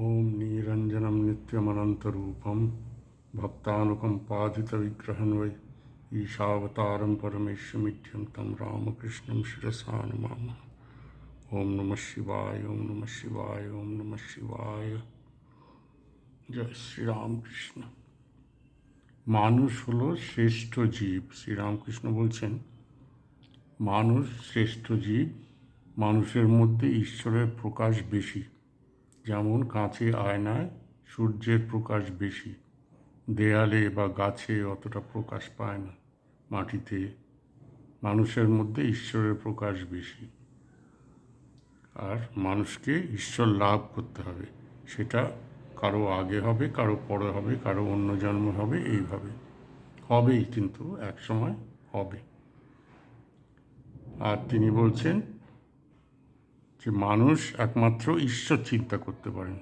ॐ निरञ्जनं नित्यमनन्तरूपं भक्तानुकम्पादितविग्रहं वै ईशावतारं परमेश्वमित्यं तं रामकृष्णं शिरसा नमामः ॐ नमः शिवाय ॐ नमः शिवाय ॐ नमः शिवाय জয় শ্রীরামকৃষ্ণ মানুষ হলো শ্রেষ্ঠ জীব শ্রীরামকৃষ্ণ বলছেন মানুষ শ্রেষ্ঠ জীব মানুষের মধ্যে ঈশ্বরের প্রকাশ বেশি যেমন কাঁচে আয়নায় সূর্যের প্রকাশ বেশি, দেয়ালে বা গাছে অতটা প্রকাশ পায় না, মাটিতে মানুষের মধ্যে ঈশ্বরের প্রকাশ বেশি। আর মানুষকে ঈশ্বর লাভ করতে হবে, সেটা কারও আগে হবে, কারও পরে হবে, কারও অন্য জন্ম হবে, এইভাবে। হবেই কিন্তু এক সময় হবে। আর তিনি বলছেন যে মানুষ একমাত্র ঈশ্বর চিন্তা করতে পারেন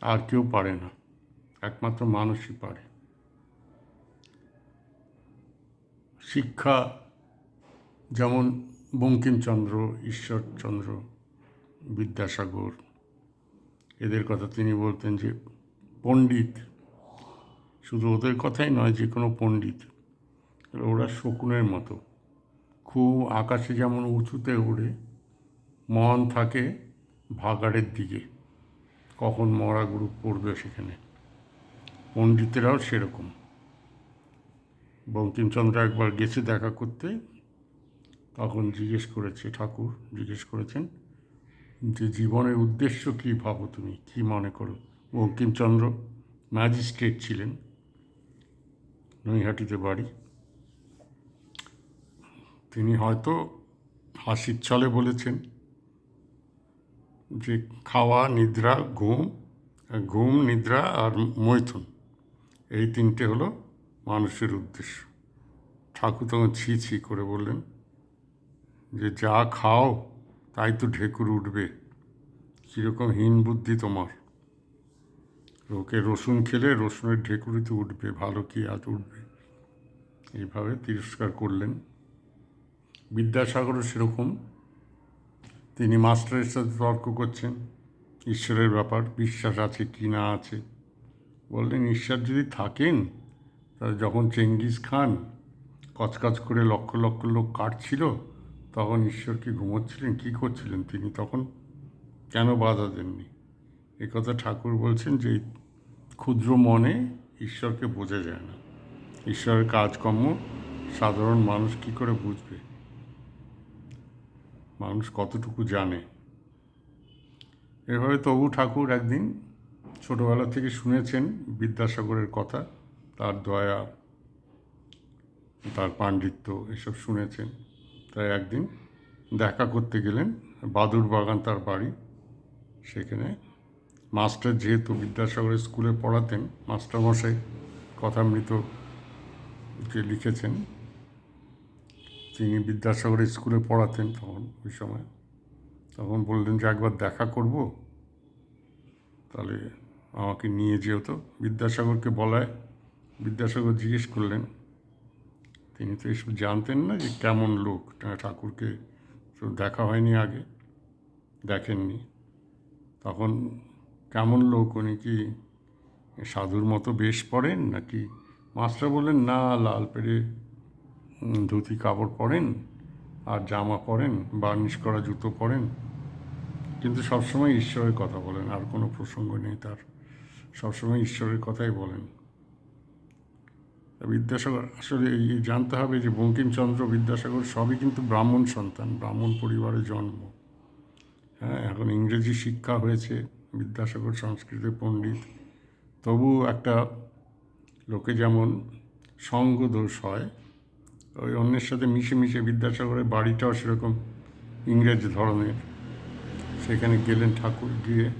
আর কেউ পারে না। একমাত্র মানুষই পারে। শিক্ষা যেমন বঙ্কিমচন্দ্র, ঈশ্বরচন্দ্র, বিদ্যাসাগর, এদের কথা তিনি বলতেন যে পণ্ডিত। শুধু ওদের কথাই নয়, যে কোনো পণ্ডিত। ওরা শকুনের মতো। খুব আকাশে যেমন উঁচুতে উড়ে মন থাকে ভাগাড়ের দিকে। কখন মরা গ্রুপ পড়বে সেখানে? পণ্ডিতেরাও সেরকম। বঙ্কিমচন্দ্র একবার গেছে দেখা করতে, তখন জিজ্ঞেস করেছে, ঠাকুর, জিজ্ঞেস করেছেন যে জীবনের উদ্দেশ্য কী ভাবো তুমি? কী মনে করো? বঙ্কিমচন্দ্র ম্যাজিস্ট্রেট ছিলেন, নৈহাটিতে বাড়ি। তিনি হয়তো হাসির ছলে বলেছেন যে খাওয়া, নিদ্রা, ঘুম ঘুম, নিদ্রা আর মৈথুন, এই তিনটে হলো মানুষের উদ্দেশ্য। ঠাকুর তখন ছি ছি করে বললেন, যে যা খাও, তাই তো ঢেকুর উঠবে। কীরকম হীন বুদ্ধি তোমার। লোকে রসুন খেলে রসুনের ঢেকুরি তো উঠবে, ভালো কি আজ উঠবে? এইভাবে তিরস্কার করলেন। বিদ্যাসাগরও সেরকম। তিনি মাস্টারের সাথে তর্ক করছেন। ঈশ্বরের ব্যাপার বিশ্বাস আছে কি না আছে। বললেন, ঈশ্বর যদি থাকেন, তাহলে যখন চেঙ্গিস খান কচকচ করে লক্ষ লক্ষ লোক কাটছিল, তখন ঈশ্বর কি ঘুমোচ্ছিলেন, কী করছিলেন তিনি তখন? কেন বাধা দেননি? এ কথা ঠাকুর বলছেন যে, ক্ষুদ্র মনে ঈশ্বরকে বোঝা যায় না। ঈশ্বরের কাজকর্ম সাধারণ মানুষ কী করে বুঝবে? মানুষ কতটুকু জানে? এভাবে তবু ঠাকুর একদিন ছোটোবেলা থেকে শুনেছেন বিদ্যাসাগরের কথা, তার দয়া, তার পাণ্ডিত্য এসব শুনেছেন। তাই একদিন দেখা করতে গেলেন বাদুর বাগান তার বাড়ি। সেখানে মাস্টার যেহেতু বিদ্যাসাগরের স্কুলে পড়াতেন, মাস্টারমশাই কথামৃত যে লিখেছেন। তিনি বিদ্যাসাগরের স্কুলে পড়াতেন তখন। ওই সময়। তখন বললেন যে একবার দেখা করব। তাহলে আমাকে নিয়ে যেও তো। বিদ্যাসাগরকে বলায় বিদ্যাসাগর জিজ্ঞেস করলেন, তিনি তো এসব জানতেন না যে কেমন লোক। ঠাকুরকে তো দেখা হয়নি আগে, দেখেননি। তখন কেমন লোক, উনি কি সাধুর মতো বেশ পড়েন নাকি? মাস্টার বললেন, না, লাল পেড়ে ধুতি কাপড় পরেন। আর জামা পরেন, বার্নিশ করা জুতো পরেন। কিন্তু সবসময় ঈশ্বরের কথা বলেন, আর কোনো প্রসঙ্গ নেই তার। সবসময় ঈশ্বরের কথাই বলেন। বিদ্যাসাগর, আসলে এই জানতে হবে যে বঙ্কিমচন্দ্র, বিদ্যাসাগর সবই কিন্তু ব্রাহ্মণ সন্তান, ব্রাহ্মণ পরিবারে জন্ম। হ্যাঁ এখন ইংরেজি শিক্ষা হয়েছে, বিদ্যাসাগর সংস্কৃতের পণ্ডিত। তবু একটা লোকে যেমন সঙ্গ দোষ হয় ওই অন্যের সাথে মিশে মিশে বিদ্যাসাগরের বাড়িটাও সেরকম ইংরেজ ধরনের। সেখানে গেলেন ঠাকুর গিয়ে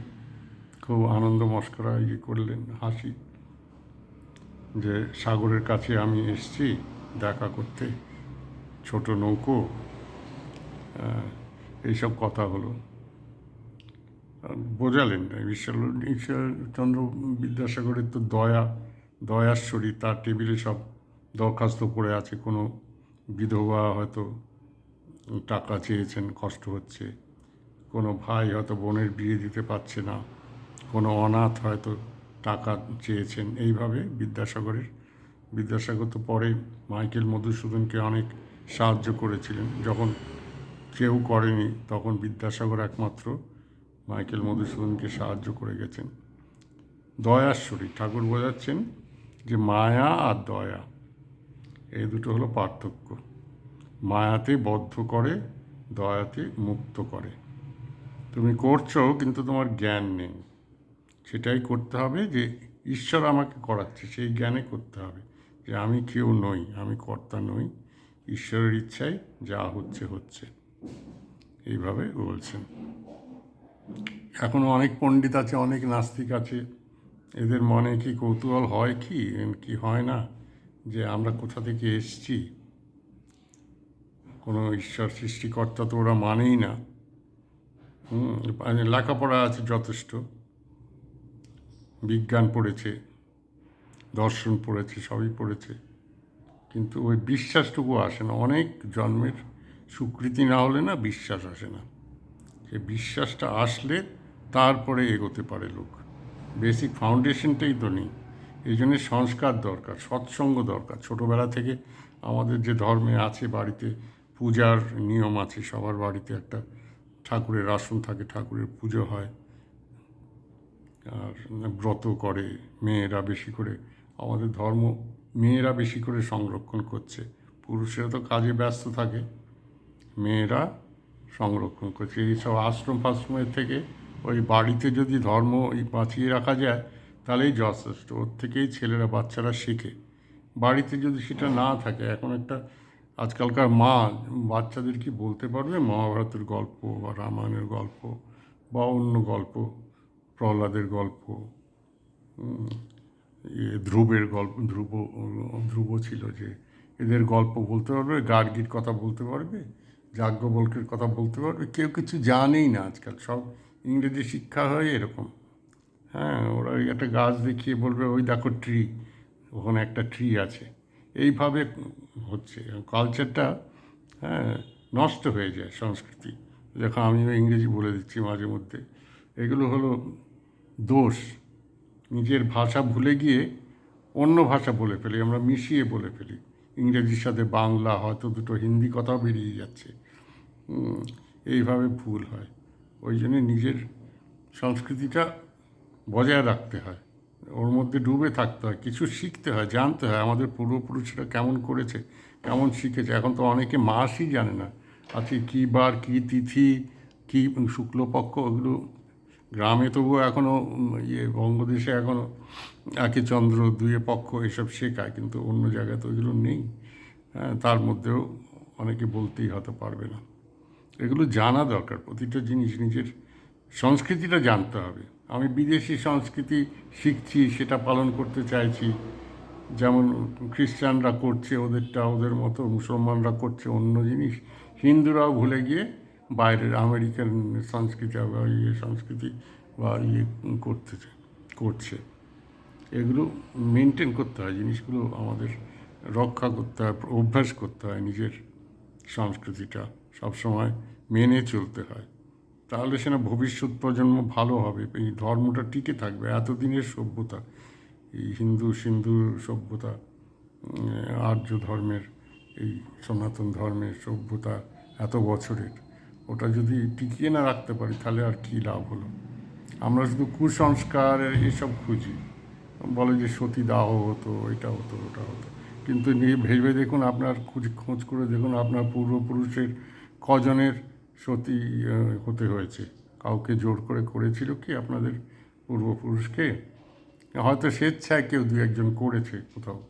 খুব আনন্দ মস্করা ইয়ে করলেন, হাসি। যে সাগরের কাছে আমি এসছি দেখা করতে, ছোট নৌকো এইসব কথা হলো। বোঝালেন ঈশ্বর ঈশ্বরচন্দ্র বিদ্যাসাগরের তো দয়া দয়াশ্বরী তার টেবিলে সব দরখাস্ত করে আছে কোনো বিধবা হয়তো টাকা চেয়েছেন, কষ্ট হচ্ছে। কোনো ভাই হয়তো বোনের বিয়ে দিতে পারছে না। কোনো অনাথ হয়তো টাকা চেয়েছেন। এইভাবে বিদ্যাসাগরের, বিদ্যাসাগর তো পরে মাইকেল মধুসূদনকে অনেক সাহায্য করেছিলেন। যখন কেউ করেনি, তখন বিদ্যাসাগর একমাত্র মাইকেল মধুসূদনকে সাহায্য করে গেছেন। দয়াশ্বরী ঠাকুর বোঝাচ্ছেন যে মায়া আর দয়া। এই দুটো হলো পার্থক্য। মায়াতে বদ্ধ করে, দয়াতে মুক্ত করে। তুমি করছ, কিন্তু তোমার জ্ঞান নেই। সেটাই করতে হবে যে ঈশ্বর আমাকে করাচ্ছে, সেই জ্ঞানে করতে হবে যে আমি কেউ নই, আমি কর্তা নই। ঈশ্বরের ইচ্ছায় যা হচ্ছে হচ্ছে। এইভাবে বলছেন। এখনও অনেক পণ্ডিত আছে, অনেক নাস্তিক আছে। এদের মনে কি কৌতূহল হয় কি? কি হয় না? যে আমরা কোথা থেকে এসছি? কোনো ঈশ্বর সৃষ্টিকর্তা তো ওরা মানেই না। হুম, মানে লেখাপড়া আছে যথেষ্ট। বিজ্ঞান পড়েছে দর্শন পড়েছে সবই পড়েছে। কিন্তু ওই বিশ্বাসটুকু আসে না। অনেক জন্মের স্বীকৃতি না হলে না বিশ্বাস আসে না। সে বিশ্বাসটা আসলে তারপরে এগোতে পারে লোক। বেসিক ফাউন্ডেশনটাই তো নেই। এই জন্যে সংস্কার দরকার, সৎসঙ্গ দরকার। ছোটোবেলা থেকে আমাদের যে ধর্মে আছে বাড়িতে পূজার নিয়ম আছে, সবার বাড়িতে একটা ঠাকুরের আসন থাকে, ঠাকুরের পুজো হয়। আর ব্রত করে, মেয়েরা বেশি করে, আমাদের ধর্ম মেয়েরা বেশি করে সংরক্ষণ করছে। পুরুষেরা তো কাজে ব্যস্ত থাকে, মেয়েরা সংরক্ষণ করছে। এইসব আশ্রম ফাশ্রমের থেকে ওই বাড়িতে যদি ধর্ম বাঁচিয়ে রাখা যায় তাহলেই যথেষ্ট। ওর থেকেই ছেলেরা, বাচ্চারা শেখে। বাড়িতে যদি সেটা না থাকে, এখন একটা আজকালকার মা, বাচ্চাদের কি বলতে পারবে? মহাভারতের গল্প বা রামায়ণের গল্প বা অন্য গল্প, প্রহ্লাদের গল্প ধ্রুবের গল্প, ধ্রুব ধ্রুব ছিল যে, এদের গল্প বলতে পারবে, গার্গীর কথা বলতে পারবে, যাজ্ঞবল্কের কথা বলতে পারবে, কেউ কিছু জানেই না আজকাল। সব ইংরেজি শিক্ষা হয় এরকম। হ্যাঁ ওরা ওই একটা গাছ দেখিয়ে বলবে, ওই দেখো ট্রি ওখানে একটা ট্রি আছে। এইভাবে হচ্ছে। কালচারটা হ্যাঁ নষ্ট হয়ে যায় সংস্কৃতি। দেখো, আমিও ইংরেজি বলে দিচ্ছি মাঝে মধ্যে। এগুলো হলো দোষ। নিজের ভাষা ভুলে গিয়ে অন্য ভাষা বলে ফেলি, আমরা মিশিয়ে বলে ফেলি। ইংরেজির সাথে বাংলা, হয়তো দুটো হিন্দি কথাও বেরিয়ে যাচ্ছে। এইভাবে ভুল হয়। ওই জন্যে নিজের সংস্কৃতিটা বজায় রাখতে হয়। ওর মধ্যে ডুবে থাকতে হয়, কিছু শিখতে হয়, জানতে হয় আমাদের পূর্বপুরুষরা কেমন করেছে, কেমন শিখেছে। এখন তো অনেকে মাসই জানে না, আজকে কী বার, কী তিথি, কী শুক্লপক্ষ ওগুলো গ্রামে তবুও এখনও ইয়ে বঙ্গদেশে এখনও একে চন্দ্র দুয়ে পক্ষ এসব শেখায়, কিন্তু অন্য জায়গায় তো এগুলো নেই। হ্যাঁ তার মধ্যেও অনেকে বলতেই হয়তো পারবে না। এগুলো জানা দরকার, প্রতিটা জিনিস নিজের সংস্কৃতিটা জানতে হবে। আমি বিদেশি সংস্কৃতি শিখছি, সেটা পালন করতে চাইছি। যেমন খ্রিস্টানরা করছে ওদেরটা, ওদের মতো মুসলমানরা করছে অন্য জিনিস। হিন্দুরাও ভুলে গিয়ে বাইরের আমেরিকান সংস্কৃতি বা ইয়ে সংস্কৃতি বা ইয়ে করতে করছে। এগুলো মেনটেন করতে হয়, জিনিসগুলো আমাদের রক্ষা করতে হয়, অভ্যাস করতে হয় নিজের সংস্কৃতিটা সবসময় মেনে চলতে হয়। তাহলে সে না ভবিষ্যৎ প্রজন্ম ভালো হবে। এই ধর্মটা টিকে থাকবে, এতদিনের সভ্যতা, এই হিন্দু সিন্ধু সভ্যতা আর্য ধর্মের, এই সনাতন ধর্মের সভ্যতা এত বছরের, ওটা যদি টিকিয়ে না রাখতে পারি, তাহলে আর কী লাভ হলো? আমরা শুধু কুসংস্কার এসব খুঁজি। বলে যে সতীদাহ হতো, এটা হতো, ওটা হতো। কিন্তু নিয়ে ভেবে দেখুন, আপনার খুঁজ, খোঁজ করে দেখুন, আপনার পূর্বপুরুষের কজনের সতী হতে হয়েছে। কাউকে জোর করে করেছিল কি আপনাদের পূর্বপুরুষকে? হয়তো স্বেচ্ছায় কেউ দু একজন করেছে কোথাও।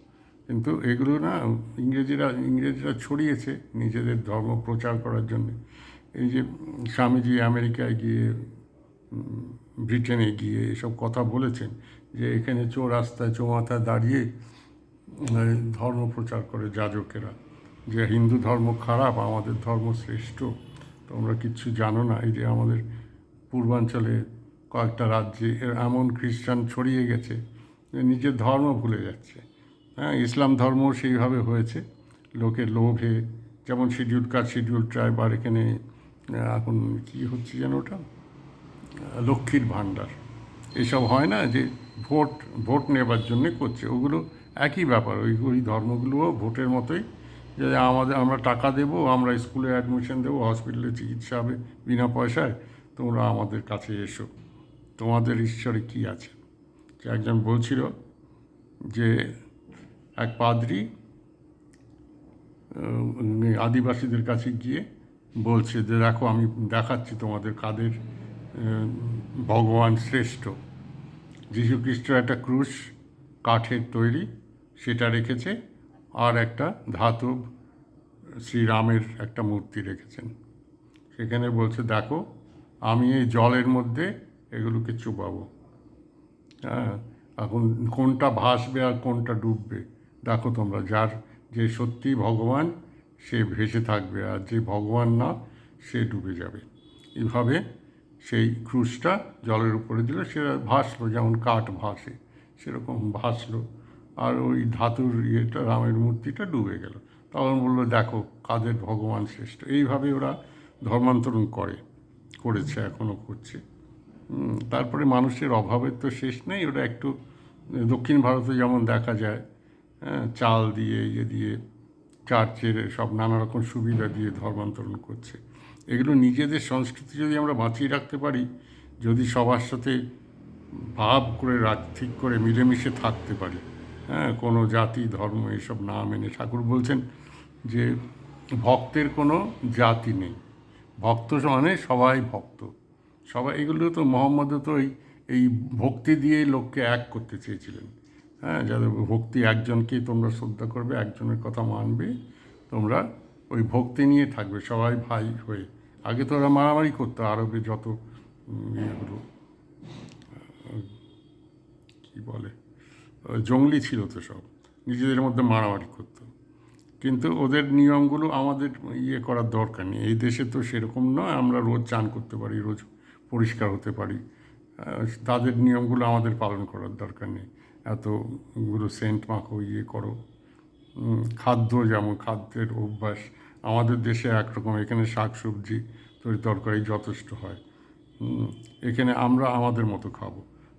কিন্তু এগুলো না, ইংরেজিরা, ইংরেজরা ছড়িয়েছে নিজেদের ধর্ম প্রচার করার জন্য। এই যে স্বামীজি আমেরিকায় গিয়ে ব্রিটেনে গিয়ে এসব কথা বলেছেন যে এখানে চৌরাস্তায় চৌমাথায় দাঁড়িয়ে ধর্ম প্রচার করে যাজকেরা। যে হিন্দু ধর্ম খারাপ, আমাদের ধর্ম শ্রেষ্ঠ। তোমরা কিচ্ছু জানো না এই যে আমাদের পূর্বাঞ্চলে কয়েকটা রাজ্যে এমন খ্রিস্টান ছড়িয়ে গেছে যে নিজের ধর্ম ভুলে যাচ্ছে। হ্যাঁ ইসলাম ধর্ম সেইভাবে হয়েছে। লোকের লোভে, যেমন শিডিউল কাস্ট শিডিউল ট্রাইব আর এখানে এখন কী হচ্ছে যেন ওটা? লক্ষ্মীর ভাণ্ডার। এসব হয় না যে ভোট ভোট নেবার জন্যে করছে। ওগুলো একই ব্যাপার। ওই ওই ধর্মগুলোও ভোটের মতোই যে আমাদের, আমরা টাকা দেবো, আমরা স্কুলে অ্যাডমিশন দেবো হসপিটালে চিকিৎসা হবে বিনা পয়সায়, তোমরা আমাদের কাছে এসো। তোমাদের ঈশ্বরে কী আছে? একজন বলছিল যে এক পাদ্রি আদিবাসীদের কাছে গিয়ে বলছে যে, দেখো, আমি দেখাচ্ছি তোমাদের কাদের ভগবান শ্রেষ্ঠ। যীশু খ্রিস্ট একটা ক্রুশ, কাঠের তৈরি, সেটা রেখেছে আর একটা ধাতব শ্রীরামের একটা মূর্তি রেখেছেন। সেখানে বলছে, দেখো, আমি এই জলের মধ্যে এগুলোকে চুপাবো হ্যাঁ এখন কোনটা ভাসবে আর কোনটা ডুববে? দেখো তোমরা, যার যে সত্যি ভগবান, সে ভেসে থাকবে আর যে ভগবান না, সে ডুবে যাবে। এইভাবে সেই ক্রুশটা জলের উপরে দিল, সেটা ভাসলো, যেমন কাঠ ভাসে, সেরকম ভাসলো। আর ওই ধাতুর ইয়েটা রামের মূর্তিটা ডুবে গেল। তখন বলল দেখো কাদের ভগবান শ্রেষ্ঠ। এইভাবে ওরা ধর্মান্তরণ করে করেছে এখনও করছে। তারপরে মানুষের অভাবের তো শেষ নেই। ওটা একটু দক্ষিণ ভারতে যেমন দেখা যায় হ্যাঁ, চাল দিয়ে ইয়ে দিয়ে চার্চের সব নানা রকম সুবিধা দিয়ে ধর্মান্তরণ করছে। এগুলো নিজেদের সংস্কৃতি যদি আমরা বাঁচিয়ে রাখতে পারি যদি সবার সাথে ভাব করে রাখ ঠিক করে মিলেমিশে থাকতে পারি হ্যাঁ কোনো জাতি, ধর্ম এসব না মেনে ঠাকুর বলছেন যে ভক্তের কোনো জাতি নেই। ভক্ত মানে সবাই ভক্ত। সবাই, এগুলো তো মোহাম্মদও তো এই এই ভক্তি দিয়েই লোককে এক করতে চেয়েছিলেন। হ্যাঁ যাদের ভক্তি একজনকেই তোমরা শ্রদ্ধা করবে, একজনের কথা মানবে, তোমরা ওই ভক্তি নিয়ে থাকবে, সবাই ভাই হয়ে। আগে তো ওরা মারামারি করতো আরবে যত ইয়েগুলো কী বলে? জঙ্গলি ছিল তো সব। নিজেদের মধ্যে মারামারি করতো। কিন্তু ওদের নিয়মগুলো আমাদের ইয়ে করার দরকার নেই। এই দেশে তো সেরকম নয়। আমরা রোজ চান করতে পারি, রোজ পরিষ্কার হতে পারি। তাদের নিয়মগুলো আমাদের পালন করার দরকার নেই। এতগুলো সেন্ট মাখো ইয়ে করো। খাদ্য যেমন, খাদ্যের অভ্যাস। আমাদের দেশে একরকম। এখানে শাক সবজি তরি তরকারি যথেষ্ট হয়। এখানে আমরা আমাদের মতো খাব।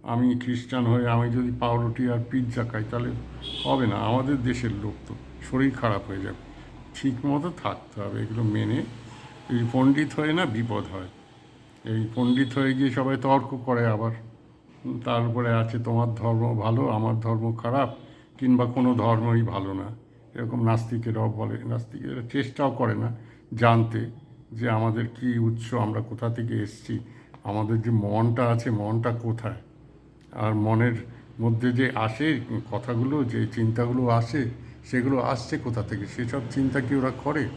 আমি খ্রিস্টান হয়ে আমি যদি পাউরুটি আর পিৎজা খাই তাহলে হবে না। আমাদের দেশের লোক তো শরীর খারাপ হয়ে যাবে। ঠিক মতো থাকতে হবে এগুলো মেনে। এই পণ্ডিত হয়ে না বিপদ হয়। এই পণ্ডিত হয়ে গিয়ে সবাই তর্ক করে আবার। হুম, তার উপরে আছে তোমার ধর্ম ভালো আমার ধর্ম খারাপ কিংবা কোনো ধর্মই ভালো না। এরকম নাস্তিকেরাও বলে। নাস্তিকেরা চেষ্টাও করে না জানতে যে আমাদের কি উৎস আমরা কোথা থেকে এসেছি আমাদের যে মনটা আছে মনটা কোথায়। আর মনের মধ্যে যে আসে, কথাগুলো, যে চিন্তাগুলো আসে, সেগুলো আসছে কোথা থেকে? সেসব চিন্তা কি ওরা করে?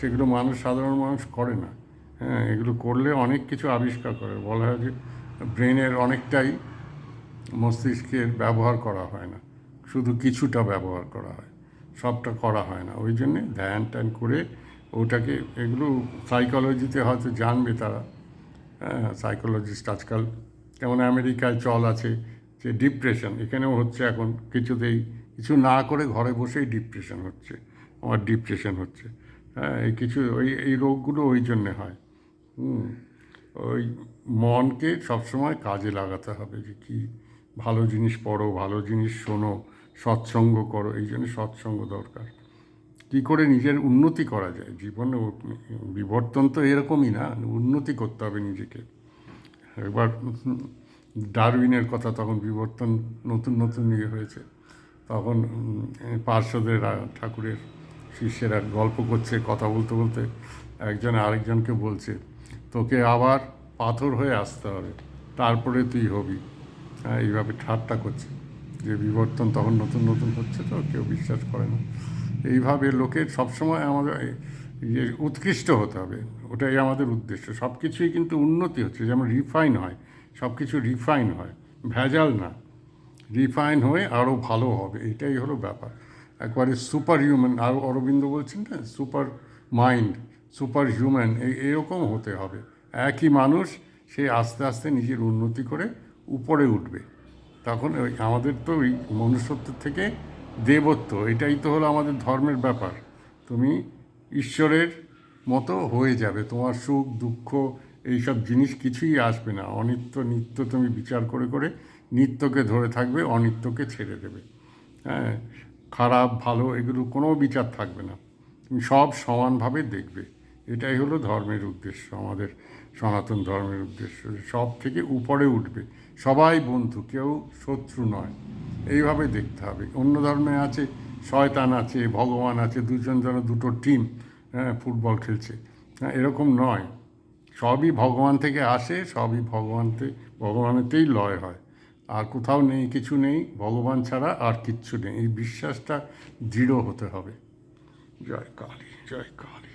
সেগুলো মানুষ, সাধারণ মানুষ করে না। হ্যাঁ এগুলো করলে অনেক কিছু আবিষ্কার করে। বলা হয় যে ব্রেনের অনেকটাই মস্তিষ্কের ব্যবহার করা হয় না। শুধু কিছুটা ব্যবহার করা হয়। সবটা করা হয় না। ওই জন্যে ধ্যান ট্যান করে ওটাকে, এগুলো সাইকোলজিতে হয়তো জানবে তারা। হ্যাঁ সাইকোলজিস্ট আজকাল যেমন আমেরিকায় চল আছে, যে ডিপ্রেশন এখানেও হচ্ছে এখন কিছুতেই কিছু না করে ঘরে বসেই ডিপ্রেশন হচ্ছে, আমার ডিপ্রেশন হচ্ছে। হ্যাঁ এই কিছু ওই এই রোগগুলো ওই জন্যে হয়। হুম, ওই মনকে সবসময় কাজে লাগাতে হবে যে কী ভালো জিনিস পড়ো, ভালো জিনিস শোনো, সৎসঙ্গ করো, এই জন্য সৎসঙ্গ দরকার। কী করে নিজের উন্নতি করা যায়? জীবনে বিবর্তন তো এরকমই না, উন্নতি করতে হবে নিজেকে। এবার ডারউইনের কথা তখন বিবর্তন, নতুন নতুন ইয়ে হয়েছে। তখন পার্শ্বদের ঠাকুরের শিষ্যেরা গল্প করছে, কথা বলতে বলতে একজন আরেকজনকে বলছে, তোকে আবার পাথর হয়ে আসতে হবে, তারপরে তুই হবি। হ্যাঁ এইভাবে ঠাট্টা করছে। যে বিবর্তন তখন নতুন নতুন হচ্ছে তো, কেউ বিশ্বাস করে না। এইভাবে লোকের সবসময় আমাদের উৎকৃষ্ট হতে হবে। ওটাই আমাদের উদ্দেশ্য। সব কিছুই কিন্তু উন্নতি হচ্ছে, যেমন রিফাইন হয় সব কিছু রিফাইন হয়, ভেজাল না। রিফাইন হয়ে আরও ভালো হবে, এটাই হলো ব্যাপার। একবারে সুপার হিউম্যান আর অরবিন্দ বলছেন না, সুপার মাইন্ড সুপার হিউম্যান এরকম হতে হবে। একই মানুষ, সে আস্তে আস্তে নিজের উন্নতি করে উপরে উঠবে। তখন আমাদের তো ওই মনুষ্যত্ব থেকে দেবত্ব, এটাই তো হলো আমাদের ধর্মের ব্যাপার। তুমি ঈশ্বরের মতো হয়ে যাবে। তোমার সুখ, দুঃখ, এইসব জিনিস কিছুই আসবে না। অনিত্য, নিত্য তুমি বিচার করে করে নিত্যকে ধরে থাকবে, অনিত্যকে ছেড়ে দেবে। হ্যাঁ খারাপ, ভালো এগুলো কোনো বিচার থাকবে না। তুমি সব সমানভাবে দেখবে। এটাই হলো ধর্মের উদ্দেশ্য, আমাদের সনাতন ধর্মের উদ্দেশ্য। সব থেকে উপরে উঠবে। সবাই বন্ধু, কেউ শত্রু নয়। এইভাবে দেখতে হবে। অন্য ধর্মে আছে, শয়তান আছে, ভগবান আছে, দুজন যেন দুটো টিম ফুটবল খেলছে। হ্যাঁ এরকম নয়। সবই ভগবান থেকে আসে, সবই ভগবানতে, ভগবানেতেই লয় হয়। আর কোথাও নেই, কিছু নেই, ভগবান ছাড়া আর কিচ্ছু নেই। এই বিশ্বাসটা দৃঢ় হতে হবে। জয় কালী জয় কালী।